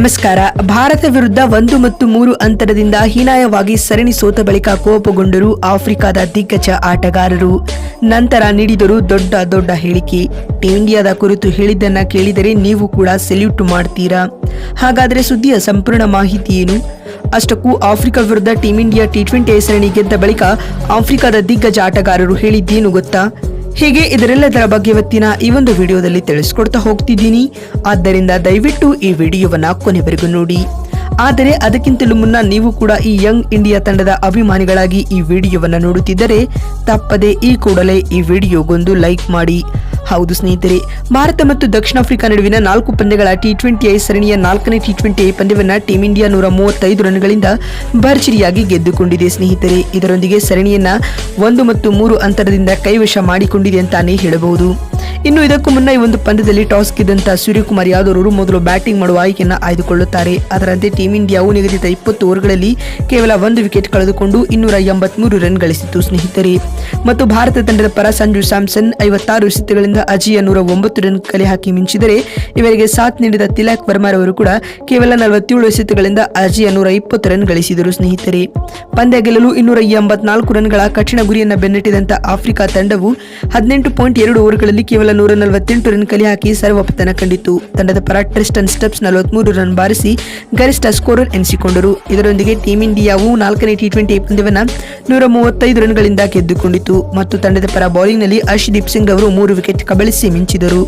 ನಮಸ್ಕಾರ. ಭಾರತ ವಿರುದ್ಧ ಒಂದು ಮತ್ತು ಮೂರು ಅಂತರದಿಂದ ಹೀನಾಯವಾಗಿ ಸರಣಿ ಸೋತ ಬಳಿಕ ಕೋಪಗೊಂಡರು ಆಫ್ರಿಕಾದ ದಿಗ್ಗಜ ಆಟಗಾರರು. ನಂತರ ನೀಡಿದರು ದೊಡ್ಡ ದೊಡ್ಡ ಹೇಳಿಕೆ. ಟೀಂ ಇಂಡಿಯಾದ ಕುರಿತು ಹೇಳಿದ್ದನ್ನ ಕೇಳಿದರೆ ನೀವು ಕೂಡ ಸೆಲ್ಯೂಟ್ ಮಾಡ್ತೀರಾ? ಹಾಗಾದರೆ ಸುದ್ದಿಯ ಸಂಪೂರ್ಣ ಮಾಹಿತಿ ಏನು? ಅಷ್ಟಕ್ಕೂ ಆಫ್ರಿಕಾ ವಿರುದ್ಧ ಟೀಂ ಇಂಡಿಯಾ ಟಿ ಟ್ವೆಂಟಿ ಸರಣಿ ಗೆದ್ದ ಬಳಿಕ ಆಫ್ರಿಕಾದ ದಿಗ್ಗಜ ಆಟಗಾರರು ಹೇಳಿದ್ದೇನು ಗೊತ್ತಾ? ಹೀಗೆ ಇದರೆಲ್ಲದರ ಬಗ್ಗೆ ಇವತ್ತಿನ ಈ ಒಂದು ವಿಡಿಯೋದಲ್ಲಿ ತಿಳಿಸ್ಕೊಡ್ತಾ ಹೋಗ್ತಿದ್ದೀನಿ. ಆದ್ದರಿಂದ ದಯವಿಟ್ಟು ಈ ವಿಡಿಯೋವನ್ನ ಕೊನೆವರೆಗೂ ನೋಡಿ. ಆದರೆ ಅದಕ್ಕಿಂತಲೂ ಮುನ್ನ ನೀವು ಕೂಡ ಈ ಯಂಗ್ ಇಂಡಿಯಾ ತಂಡದ ಅಭಿಮಾನಿಗಳಾಗಿ ಈ ವಿಡಿಯೋವನ್ನ ನೋಡುತ್ತಿದ್ದರೆ ತಪ್ಪದೆ ಈ ಕೂಡಲೇ ಈ ವಿಡಿಯೋಗೊಂದು ಲೈಕ್ ಮಾಡಿ. ಹೌದು ಸ್ನೇಹಿತರೆ, ಭಾರತ ಮತ್ತು ದಕ್ಷಿಣ ಆಫ್ರಿಕಾ ನಡುವಿನ ನಾಲ್ಕು ಪಂದ್ಯಗಳ ಟಿ ಟ್ವೆಂಟಿ ಐ ಸರಣಿಯ ನಾಲ್ಕನೇ ಟಿ ಟ್ವೆಂಟಿ ಐ ಪಂದ್ಯವನ್ನು ಟೀಂ ಇಂಡಿಯಾ ನೂರ ಮೂವತ್ತೈದು ರನ್ಗಳಿಂದ ಭರ್ಜರಿಯಾಗಿ ಗೆದ್ದುಕೊಂಡಿದೆ ಸ್ನೇಹಿತರೆ. ಇದರೊಂದಿಗೆ ಸರಣಿಯನ್ನ ಒಂದು ಮತ್ತು ಮೂರು ಅಂತರದಿಂದ ಕೈವಶ ಮಾಡಿಕೊಂಡಿದೆ ಅಂತಾನೆ ಹೇಳಬಹುದು. ಇನ್ನು ಇದಕ್ಕೂ ಮುನ್ನ ಈ ಒಂದು ಪಂದ್ಯದಲ್ಲಿ ಟಾಸ್ ಗೆದ್ದಂತ ಸೂರ್ಯಕುಮಾರ್ ಯಾದವ್ ಅವರು ಮೊದಲು ಬ್ಯಾಟಿಂಗ್ ಮಾಡುವ ಆಯ್ಕೆಯನ್ನು ಆಯ್ದುಕೊಳ್ಳುತ್ತಾರೆ. ಅದರಂತೆ ಟೀಂ ಇಂಡಿಯಾವು ನಿಗದಿತ ಇಪ್ಪತ್ತು ಓವರ್ಗಳಲ್ಲಿ ಕೇವಲ ಒಂದು ವಿಕೆಟ್ ಕಳೆದುಕೊಂಡು ಇನ್ನೂರ ಎಂಬತ್ಮೂರು ರನ್ ಗಳಿಸಿತು ಸ್ನೇಹಿತರೆ. ಮತ್ತು ಭಾರತ ತಂಡದ ಪರ ಸಂಜು ಸ್ಯಾಮ್ಸನ್ ಐವತ್ತಾರು ಎಸೆತಗಳಿಂದ ಅಜಿಯ ನೂರ ಒಂಬತ್ತು ರನ್ ಕಲೆ ಹಾಕಿ ಮಿಂಚಿದರೆ, ಇವರಿಗೆ ಸಾಥ್ ನೀಡಿದ ತಿಲಕ್ ವರ್ಮಾರ್ ಅವರು ಕೂಡ ಕೇವಲ ನಲವತ್ತೇಳು ಎಸೆತಗಳಿಂದ ಅಜಿಯ ನೂರ ಇಪ್ಪತ್ತು ರನ್ ಗಳಿಸಿದರು, ಸ್ನೇಹಿತರೆ. ಪಂದ್ಯ ಗೆಲ್ಲಲು ಇನ್ನೂರ ಎಂಬತ್ನಾಲ್ಕು ರನ್ಗಳ ಕಠಿಣ ಗುರಿಯನ್ನು ಬೆನ್ನಟ್ಟಿದಂತ ಆಫ್ರಿಕಾ ತಂಡವು ಹದಿನೆಂಟು ಪಾಯಿಂಟ್ ಎರಡು ಓವರ್ಗಳಲ್ಲಿ ಕೇವಲ ನೂರ ನಲವತ್ತೆಂಟು ರನ್ ಕಲೆ ಹಾಕಿ ಸರ್ವಪತನ ಕಂಡಿತು ತಂಡದ ಪರ ಟ್ರಿಸ್ಟನ್ ಸ್ಟೆಪ್ಸ್ ನಲವತ್ಮೂರು ರನ್ ಬಾರಿಸಿ ಗರಿಷ್ಠ ಸ್ಕೋರರ್ ಎನಿಸಿಕೊಂಡರು. ಇದರೊಂದಿಗೆ ಟೀಂ ಇಂಡಿಯಾವು ನಾಲ್ಕನೇ ಟಿ ಟ್ವೆಂಟಿ ಪಂದ್ಯವನ್ನು ನೂರ ಮೂವತ್ತೈದು ರನ್ಗಳಿಂದ ಗೆದ್ದುಕೊಂಡಿತು ಮತ್ತು ತಂಡದ ಪರ ಬೌಲಿಂಗ್ನಲ್ಲಿ ಹರ್ಷದೀಪ್ ಸಿಂಗ್ ಅವರು ಮೂರು ವಿಕೆಟ್ ಕಬಳಿಸಿ ಮಿಂಚಿದರು.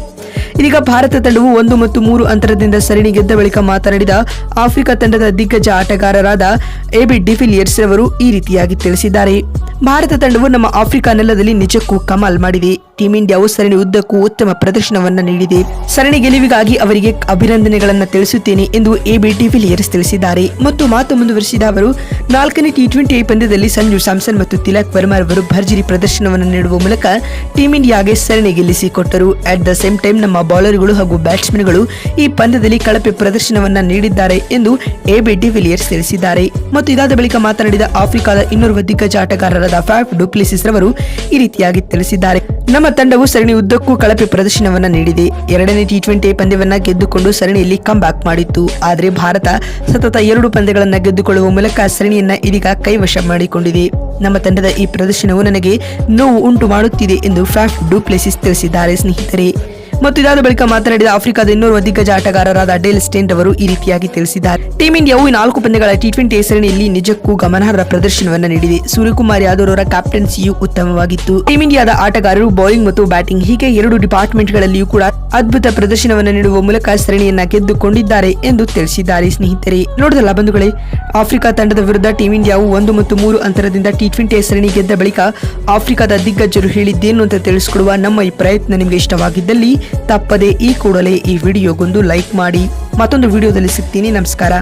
ಇದೀಗ ಭಾರತ ತಂಡವು ಒಂದು ಮತ್ತು ಮೂರು ಅಂತರದಿಂದ ಸರಣಿ ಗೆದ್ದ ಬಳಿಕ ಮಾತನಾಡಿದ ಆಫ್ರಿಕಾ ತಂಡದ ದಿಗ್ಗಜ ಆಟಗಾರರಾದ ಎಬಿ ಡಿಫಿಲಿಯರ್ಸ್ ಅವರು ಈ ರೀತಿಯಾಗಿ ತಿಳಿಸಿದ್ದಾರೆ. ಭಾರತ ತಂಡವು ನಮ್ಮ ಆಫ್ರಿಕಾ ನೆಲದಲ್ಲಿ ನಿಜಕ್ಕೂ ಕಮಾಲ್ ಮಾಡಿದೆ. ಟೀಂ ಇಂಡಿಯಾವು ಸರಣಿ ಉದ್ದಕ್ಕೂ ಉತ್ತಮ ಪ್ರದರ್ಶನವನ್ನು ನೀಡಿದೆ. ಸರಣಿ ಗೆಲುವಿಗಾಗಿ ಅವರಿಗೆ ಅಭಿನಂದನೆಗಳನ್ನ ತಿಳಿಸುತ್ತೇನೆ ಎಂದು ಎಬಿ ಡಿವಿಲಿಯರ್ಸ್ ತಿಳಿಸಿದ್ದಾರೆ. ಮತ್ತು ಮಾತು ಮುಂದುವರಿಸಿದ ಅವರು, ನಾಲ್ಕನೇ ಟಿ ಟ್ವೆಂಟಿ ಪಂದ್ಯದಲ್ಲಿ ಸಂಜು ಸ್ಯಾಮ್ಸನ್ ಮತ್ತು ತಿಲಕ್ ವರ್ಮಾ ಅವರು ಭರ್ಜರಿ ಪ್ರದರ್ಶನವನ್ನು ನೀಡುವ ಮೂಲಕ ಟೀಂ ಇಂಡಿಯಾಗೆ ಸರಣಿ ಗೆಲ್ಲಿಸಿಕೊಟ್ಟರು ಅಟ್ ದ ಸೇಮ್ ಟೈಮ್ ನಮ್ಮ ಬೌಲರ್ಗಳು ಹಾಗೂ ಬ್ಯಾಟ್ಸ್ಮನ್ಗಳು ಈ ಪಂದ್ಯದಲ್ಲಿ ಕಳಪೆ ಪ್ರದರ್ಶನವನ್ನ ನೀಡಿದ್ದಾರೆ ಎಂದು ಎಬಿ ಡಿವಿಲಿಯರ್ಸ್ ತಿಳಿಸಿದ್ದಾರೆ. ಮತ್ತು ಇದಾದ ಬಳಿಕ ಮಾತನಾಡಿದ ಆಫ್ರಿಕಾದ ಇನ್ನೋರ್ವ ದಿಗ್ಗಜ ಆಟಗಾರರಾದ ಫ್ಯಾಫ್ ಡುಪ್ಲಿಸಿಸ್ ರವರು ಈ ರೀತಿಯಾಗಿ ತಿಳಿಸಿದ್ದಾರೆ. ನಮ್ಮ ತಂಡವು ಸರಣಿ ಉದ್ದಕ್ಕೂ ಕಳಪೆ ಪ್ರದರ್ಶನವನ್ನ ನೀಡಿದೆ. ಎರಡನೇ ಟಿ ಟ್ವೆಂಟಿ ಪಂದ್ಯವನ್ನ ಗೆದ್ದುಕೊಂಡು ಸರಣಿಯಲ್ಲಿ ಕಮ್ ಬ್ಯಾಕ್ ಮಾಡಿತ್ತು. ಆದರೆ ಭಾರತ ಸತತ ಎರಡು ಪಂದ್ಯಗಳನ್ನ ಗೆದ್ದುಕೊಳ್ಳುವ ಮೂಲಕ ಸರಣಿಯನ್ನ ಇದೀಗ ಕೈವಶ ಮಾಡಿಕೊಂಡಿದೆ. ನಮ್ಮ ತಂಡದ ಈ ಪ್ರದರ್ಶನವು ನನಗೆ ನೋವು ಉಂಟು ಮಾಡುತ್ತಿದೆ ಎಂದು ಫ್ಯಾಫ್ ಡುಪ್ಲೆಸಿಸ್ ತಿಳಿಸಿದ್ದಾರೆ ಸ್ನೇಹಿತರೆ. ಮತ್ತು ಇದಾದ ಬಳಿಕ ಮಾತನಾಡಿದ ಆಫ್ರಿಕಾದ ಇನ್ನೂರು ದಿಗ್ಗಜ ಆಟಗಾರರಾದ ಡೇಲ್ ಸ್ಟೇಂಟ್ ಅವರು ಈ ರೀತಿಯಾಗಿ ತಿಳಿಸಿದ್ದಾರೆ. ಟೀಂ ಇಂಡಿಯಾವು ನಾಲ್ಕು ಪಂದ್ಯಗಳ ಟಿ ಟ್ವೆಂಟಿ ಸರಣಿಯಲ್ಲಿ ನಿಜಕ್ಕೂ ಗಮನಾರ್ಹ ಪ್ರದರ್ಶನವನ್ನು ನೀಡಿದೆ. ಸೂರ್ಯಕುಮಾರ್ ಯಾದವ್ ಅವರ ಕ್ಯಾಪ್ಟನ್ಸಿಯು ಉತ್ತಮವಾಗಿತ್ತು. ಟೀಂ ಇಂಡಿಯಾದ ಆಟಗಾರರು ಬೌಲಿಂಗ್ ಮತ್ತು ಬ್ಯಾಟಿಂಗ್ ಹೀಗೆ ಎರಡು ಡಿಪಾರ್ಟ್ಮೆಂಟ್ಗಳಲ್ಲಿಯೂ ಕೂಡ ಅದ್ಭುತ ಪ್ರದರ್ಶನವನ್ನು ನೀಡುವ ಮೂಲಕ ಸರಣಿಯನ್ನ ಗೆದ್ದುಕೊಂಡಿದ್ದಾರೆ ಎಂದು ತಿಳಿಸಿದ್ದಾರೆ ಸ್ನೇಹಿತರೆ. ನೋಡಿದಲ್ಲ ಬಂಧುಗಳೇ, ಆಫ್ರಿಕಾ ತಂಡದ ವಿರುದ್ಧ ಟೀಂ ಇಂಡಿಯಾವು ಒಂದು ಮತ್ತು ಮೂರು ಅಂತರದಿಂದ ಟಿ ಟ್ವೆಂಟಿ ಸರಣಿ ಗೆದ್ದ ಬಳಿಕ ಆಫ್ರಿಕಾದ ದಿಗ್ಗಜರು ಹೇಳಿದ್ದೇನು ಅಂತ ತಿಳಿಸಿಕೊಡುವ ನಮ್ಮ ಈ ಪ್ರಯತ್ನ ನಿಮಗೆ ಇಷ್ಟವಾಗಿದ್ದಲ್ಲಿ ತಪ್ಪದೆ ಈ ಕೂಡಲೇ ಈ ವಿಡಿಯೋಗೊಂದು ಲೈಕ್ ಮಾಡಿ ಮತ್ತೊಂದು ವಿಡಿಯೋದಲ್ಲಿ ಸಿಗ್ತೀನಿ. ನಮಸ್ಕಾರ.